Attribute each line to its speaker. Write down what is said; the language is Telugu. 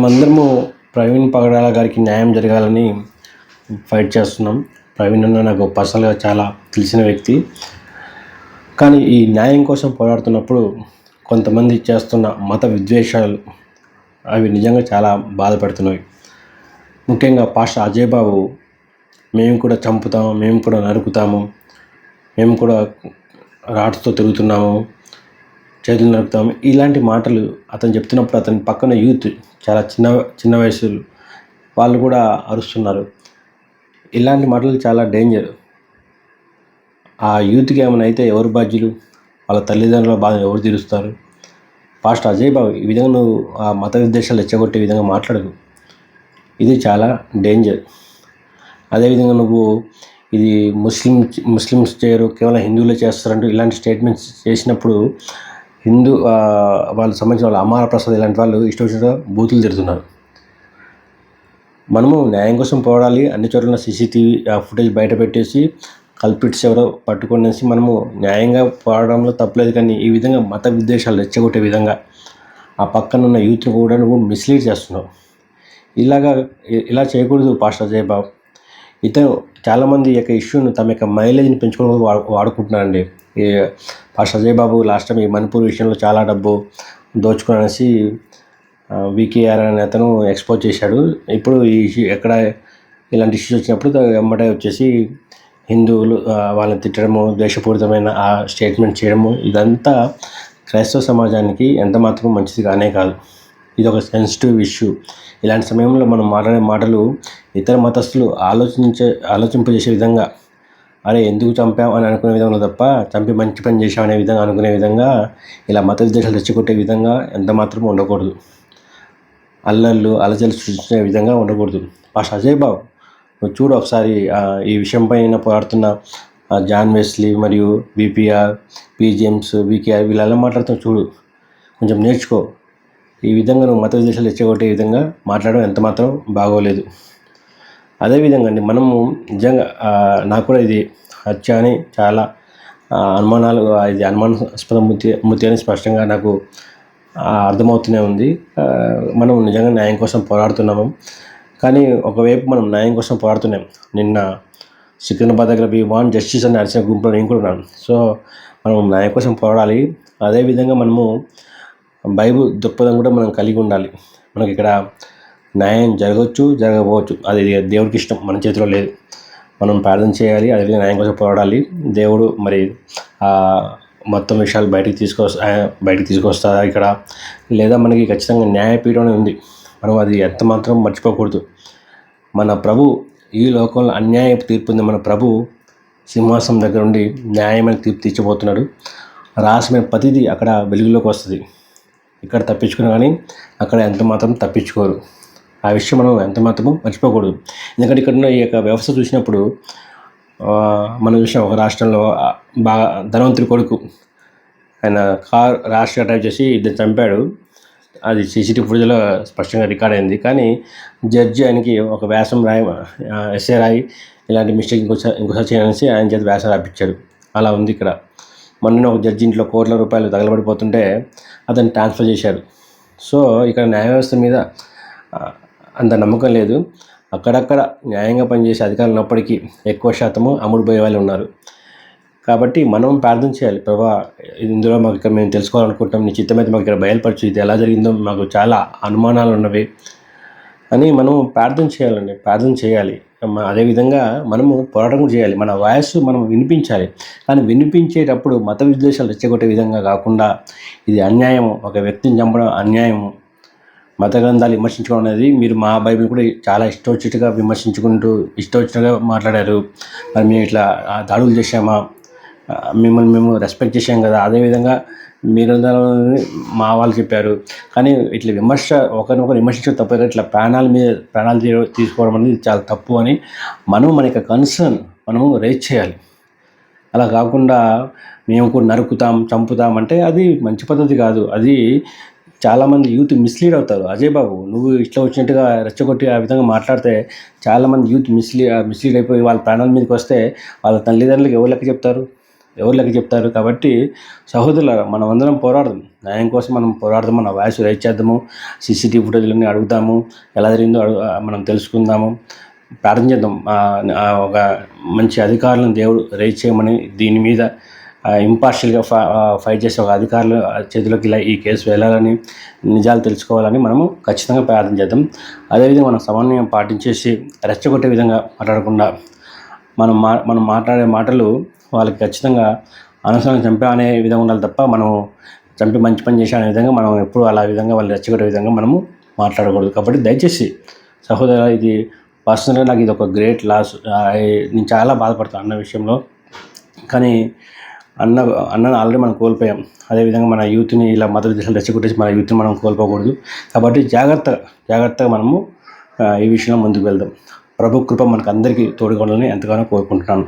Speaker 1: మేమందరము ప్రవీణ్ పగడాల గారికి న్యాయం జరగాలని ఫైట్ చేస్తున్నాం. ప్రవీణ్ అన్న నాకు పర్సనల్గా చాలా తెలిసిన వ్యక్తి. కానీ ఈ న్యాయం కోసం పోరాడుతున్నప్పుడు కొంతమంది చేస్తున్న మత విద్వేషాలు అవి నిజంగా చాలా బాధపడుతున్నాయి. ముఖ్యంగా పాష అజయ్ బాబు మేము కూడా చంపుతాము మేము కూడా నరుకుతాము మేము కూడా రాడ్స్తో తిరుగుతున్నాము. చేతులు నరుకుతాము ఇలాంటి మాటలు అతను చెప్తున్నప్పుడు అతని పక్కన యూత్ చాలా చిన్న చిన్న వయసులు వాళ్ళు కూడా అరుస్తున్నారు. ఇలాంటి మాటలు చాలా డేంజర్ ఆ యూత్కి ఏమైనా అయితే ఎవరు బాధ్యులు? వాళ్ళ తల్లిదండ్రుల బాధ ఎవరు తీరుస్తారు? పాస్టర్ అజయ్ బాబు ఈ విధంగా నువ్వు ఆ మత విద్వేషాలు రెచ్చగొట్టే విధంగా మాట్లాడదు ఇది చాలా డేంజర్ అదేవిధంగా నువ్వు ఇది ముస్లిం ముస్లిమ్స్ చేయరు కేవలం హిందువులే చేస్తారంటూ ఇలాంటి స్టేట్మెంట్స్ చేసినప్పుడు హిందూ వాళ్ళకి సంబంధించిన వాళ్ళ అమార ప్రసాద్ ఇలాంటి వాళ్ళు ఇష్టం బూతులు తిడుతున్నారు. మనము న్యాయం కోసం పోరాడాలి అన్ని చోట్ల సీసీటీవీ ఫుటేజ్ బయట పెట్టేసి కల్పిట్స్ ఎవరో పట్టుకునేసి మనము న్యాయంగా పోరాడంలో తప్పలేదు కానీ ఈ విధంగా మత విద్వేషాలు రెచ్చగొట్టే విధంగా ఆ పక్కన ఉన్న యూత్ని కూడా నువ్వు మిస్లీడ్ చేస్తున్నావు. ఇలాగా ఇలా చేయకూడదు పాస్టర్ జయబాబు ఇతను చాలామంది యొక్క ఇష్యూను తమ యొక్క మైలేజ్ని పెంచుకోవడం వాడు వాడుకుంటున్నారండి. ఆ pastor Ajay Babu last time ఈ మణిపూర్ విషయంలో చాలా డబ్బు దోచుకునేసి వికేఆర్ అనే అతను ఎక్స్పోజ్ చేశాడు. ఇప్పుడు ఈ ఇష్యూ ఎక్కడ ఇలాంటి ఇష్యూస్ వచ్చినప్పుడు దా- వెంబడే వచ్చేసి హిందువులు వాళ్ళని తిట్టడము ద్వేషపూరితమైన ఆ స్టేట్మెంట్ చేయడము ఇదంతా క్రైస్తవ సమాజానికి ఎంత మాత్రం మంచిది కానే కాదు. ఇది ఒక సెన్సిటివ్ ఇష్యూ ఇలాంటి సమయంలో మనం మాట్లాడే మాటలు ఇతర మతస్థులు ఆలోచించే ఆలోచింపజేసే విధంగా అరే ఎందుకు చంపాం అని అనుకునే విధంగా తప్ప చంపి మంచి పని చేశాం అనే విధంగా అనుకునే విధంగా ఇలా మత విద్వేషాలు తెచ్చికొట్టే విధంగా ఎంత మాత్రం ఉండకూడదు. అల్లర్లు అలజలు సృష్టించే విధంగా ఉండకూడదు. ఫస్ట్ అజయ్ బాబు నువ్వు చూడు ఒకసారి ఈ విషయం పైన పోరాడుతున్న జాన్ వెస్లీ మరియు బీపీఆర్ పీజిఎమ్స్ వీకేఆర్ వీళ్ళు ఎలా మాట్లాడుతున్నా చూడు. కొంచెం నేర్చుకో. ఈ విధంగా నువ్వు మత విద్వేషాలు తెచ్చగొట్టే విధంగా మాట్లాడడం ఎంత మాత్రం బాగోలేదు. అదేవిధంగా అండి మనము నిజంగా నాకు కూడా ఇది హత్య అని చాలా అనుమానాలు ఇది అనుమానాస్పద మృతి మృతి అని స్పష్టంగా నాకు అర్థమవుతూనే ఉంది. మనం నిజంగా న్యాయం కోసం పోరాడుతున్నాము. కానీ ఒకవైపు మనం న్యాయం కోసం పోరాడుతున్నాం. నిన్న సికింద్రాబాద్ దగ్గర బి వాన్ జస్టిస్ అని అరిచిన గుంపులో నేను కూడా ఉన్నాను. సో మనం న్యాయం కోసం పోరాడాలి. అదేవిధంగా మనము బైబుల్ దృక్పథం కూడా మనం కలిగి ఉండాలి. మనకి ఇక్కడ న్యాయం జరగవచ్చు జరగకపోవచ్చు అది దేవుడికి ఇష్టం. మన చేతిలో లేదు. మనం ప్రార్థన చేయాలి అదేవిధంగా న్యాయం కోసం పోరాడాలి. దేవుడు మరి మొత్తం విషయాలు బయటికి తీసుకొస్తా బయటికి తీసుకొస్తారా ఇక్కడ? లేదా మనకి ఖచ్చితంగా న్యాయపీఠం అనేది ఉంది. మనం అది ఎంత మాత్రం మర్చిపోకూడదు. మన ప్రభు ఈ లోకంలో అన్యాయ తీర్పు ఉంది. మన ప్రభు సింహాసనం దగ్గర ఉండి న్యాయమైన తీర్పు తీర్చబోతున్నాడు. రాసిన ప్రతిదీ అక్కడ వెలుగులోకి వస్తుంది. ఇక్కడ తప్పించుకున్నా కానీ అక్కడ ఎంత మాత్రం తప్పించుకోరు. ఆ విషయం మనం ఎంత మాత్రము మర్చిపోకూడదు. ఎందుకంటే ఇక్కడ ఉన్న ఈ యొక్క వ్యవస్థ చూసినప్పుడు మనం చూసాం ఒక రాష్ట్రంలో బాగా ధనవంతుడి కొడుకు ఆయన కార్ రాష్ట్ర డ్రైవ్ చేసి ఇద్దరు చంపాడు. అది సీసీటీవీ ఫుటేజ్లో స్పష్టంగా రికార్డ్ అయింది. కానీ జడ్జి ఆయనకి ఒక వ్యాసం రాయి ఎస్ఏ రాయి ఇలాంటి మిస్టేక్ ఇంకోసారి ఇంకోసారి చేయాలనేసి ఆయన చేత వ్యాసం రాపించాడు అలా ఉంది ఇక్కడ. మొన్న ఒక జడ్జి ఇంట్లో కోట్ల రూపాయలు తగలబడిపోతుంటే అతను ట్రాన్స్ఫర్ చేశారు. సో ఇక్కడ న్యాయ వ్యవస్థ మీద అంత నమ్మకం లేదు. అక్కడక్కడ న్యాయంగా పనిచేసే అధికారులు ఉన్నప్పటికీ ఎక్కువ శాతము అమ్ముడుపోయే వాళ్ళు ఉన్నారు. కాబట్టి మనం ప్రార్థన చేయాలి. ప్రభా ఇందులో మాకు ఇక్కడ మేము తెలుసుకోవాలనుకుంటాం నీ చిత్తమైతే మాకు ఇక్కడ బయలుపరచు. ఇది ఎలా జరిగిందో మాకు చాలా అనుమానాలు ఉన్నవి అని మనం ప్రార్థన చేయాలండి. ప్రార్థన చేయాలి. అదేవిధంగా మనము పోరాటం చేయాలి. మన వాయస్సు మనం వినిపించాలి. కానీ వినిపించేటప్పుడు మత విద్వేషాలు రెచ్చగొట్టే విధంగా కాకుండా ఇది అన్యాయం ఒక వ్యక్తిని చంపడం అన్యాయం మత గ్రంథాలు విమర్శించుకోవడం అనేది మీరు మా బైబిల్ కూడా చాలా ఇష్టం విమర్శించుకుంటూ ఇష్టవచ్చినట్టుగా మాట్లాడారు. మరి మేము ఇట్లా దాడులు చేశామా? మిమ్మల్ని మేము రెస్పెక్ట్ చేశాం కదా. అదేవిధంగా మీరు మా వాళ్ళు చెప్పారు. కానీ ఇట్లా విమర్శ ఒకరినొకరు విమర్శించడం తప్పు ఇట్లా ప్రాణాల మీద ప్రాణాలు తీసుకోవడం అనేది చాలా తప్పు అని మనం మన యొక్క కన్సర్న్ మనము రేజ్ చేయాలి. అలా కాకుండా మేము కూడా నరుకుతాం చంపుతాం అంటే అది మంచి పద్ధతి కాదు. అది చాలామంది యూత్ మిస్లీడ్ అవుతారు. అజయ్ బాబు నువ్వు ఇట్లా వచ్చినట్టుగా రెచ్చగొట్టి ఆ విధంగా మాట్లాడితే చాలామంది యూత్ మిస్లీ మిస్లీడ్ అయిపోయి వాళ్ళ ప్రాణాల మీదకి వస్తే వాళ్ళ తల్లిదండ్రులకు ఎవరు లెక్క చెప్తారు? ఎవరు లెక్క చెప్తారు? కాబట్టి సహోదరుల మనం అందరం పోరాడదాం. న్యాయం కోసం మనం పోరాడదాం. మన వాయిస్ రైట్ చేద్దాము. సీసీటీవీ ఫుటేజ్లన్నీ అడుగుదాము ఎలా జరిగిందో అడుగు మనం తెలుసుకుందాము. ప్రార్థన చేద్దాం. ఒక మంచి అధికారులను దేవుడు రైజ్ చేయమని దీని మీద ఇంపార్షియల్గా ఫైట్ చేసే ఒక అధికారుల చేతిలోకి ఇలా ఈ కేసు వెళ్ళాలని నిజాలు తెలుసుకోవాలని మనము ఖచ్చితంగా ప్రయత్నం చేద్దాం. అదేవిధంగా మనం సమన్వయం పాటించేసి రెచ్చగొట్టే విధంగా మాట్లాడకుండా మనం మా మనం మాట్లాడే మాటలు వాళ్ళకి ఖచ్చితంగా అనవసరంగా చంపా అనే విధంగా ఉండాలి తప్ప మనం చంపి మంచి పని చేసే అనే విధంగా మనం ఎప్పుడు అలా విధంగా వాళ్ళు రెచ్చగొట్టే విధంగా మనము మాట్లాడకూడదు. కాబట్టి దయచేసి సహోదర ఇది పర్సనల్గా నాకు ఇది ఒక గ్రేట్ లాస్. నేను చాలా బాధపడతాను అన్న విషయంలో. కానీ అన్న అన్నను ఆల్రెడీ మనం కోల్పోయాం. అదేవిధంగా మన యూత్ని ఇలా మదర్ దేశాలు రెచ్చగొట్టేసి మన యూత్ని మనం కోల్పోకూడదు. కాబట్టి జాగ్రత్త జాగ్రత్తగా మనము ఈ విషయంలో ముందుకు వెళ్దాం. ప్రభు కృప మనకు అందరికీ తోడుగా ఉండాలని ఎంతగానో కోరుకుంటున్నాను.